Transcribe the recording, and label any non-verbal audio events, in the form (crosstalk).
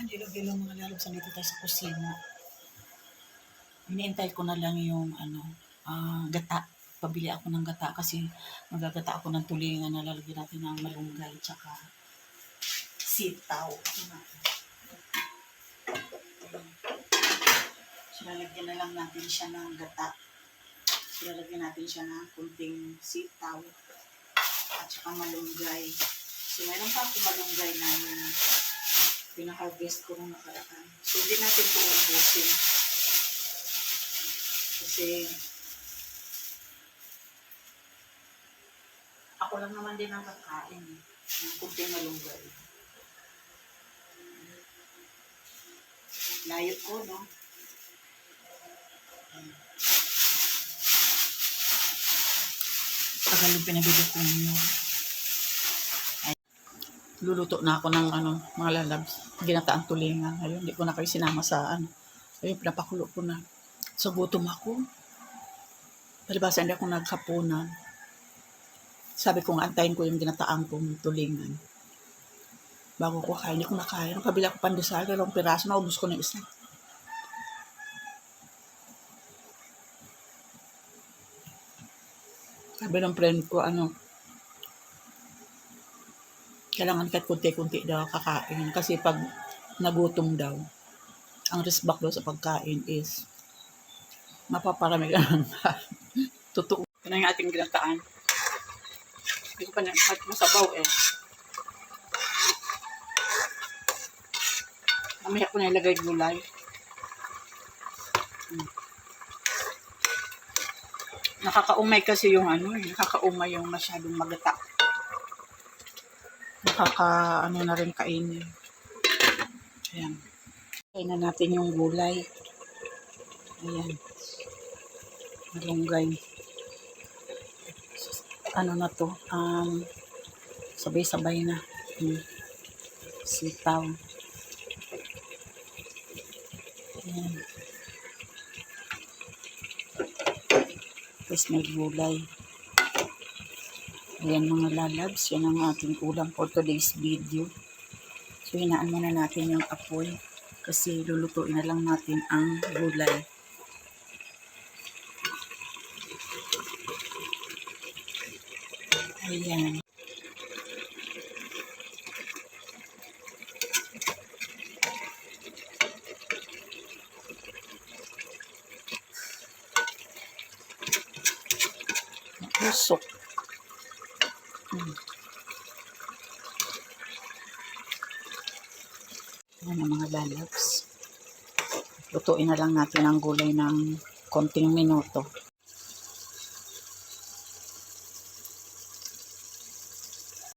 Ayan, dilo-dilo mga lalabs. Nandito tayo sa kusina. Iniintay ko na lang yung ano, ah, gata. Pabili ako ng gata kasi magagata ako ng tulingan na lalagyan natin ng malunggay tsaka sitaw. Ayan. So, lalagyan na lang natin siya ng gata. So, lalagyan natin siya ng kunting sitaw at saka malunggay. So, meron pa ako malunggay na yung pinaka-best ko nung nakaraan. So, hindi natin ito ubusin. Kasi, ako lang naman din ang kakain. eh, Ng kunting malunggay. Layo ko, no? Tagal yung pinabili ko nyo. Luluto na ako ng ano, mga lalabs. Ginataang tulingan. Ayun, hindi ko na kayo sinama sa ano. Ayun, pinapakulo ko na. So, gutom ako. Palibasa, hindi ako nagkapunan. Sabi ko nga, antayin ko yung ginataang kong tulingan. Bago ko kain, hindi ko nakain. Pabila ko pandesal, dalawang piraso, naubos ko na isa. Sabi ng friend ko, ano, kailangan kahit kunti-kunti daw kakain. Kasi pag nagutom daw, ang risbak daw sa pagkain is mapaparami ka ng (laughs) Totoo. Ito na yung ating ginataan. Hindi ko pa na, kahit masabaw eh. Mamaya ko na ilagay gulay. Hmm. Nakakaumay kasi yung ano eh. Nakakaumay yung masyadong magata. Nakaka, ano na rin kainin. Ayan. Kain na natin yung gulay. Ayan. Malunggay. Ano na to? Um, sabay-sabay na. Hmm. Sitaw. Ayan. Tapos may gulay. Ayan mga lalabs, yan ang ating ulam for today's video. So hinaan muna natin yung apoy kasi lulutuin na lang natin ang gulay. Ayan. Usok. Hmm. Ayan mga lalabs. Lutuin na lang natin ang gulay ng konting minuto.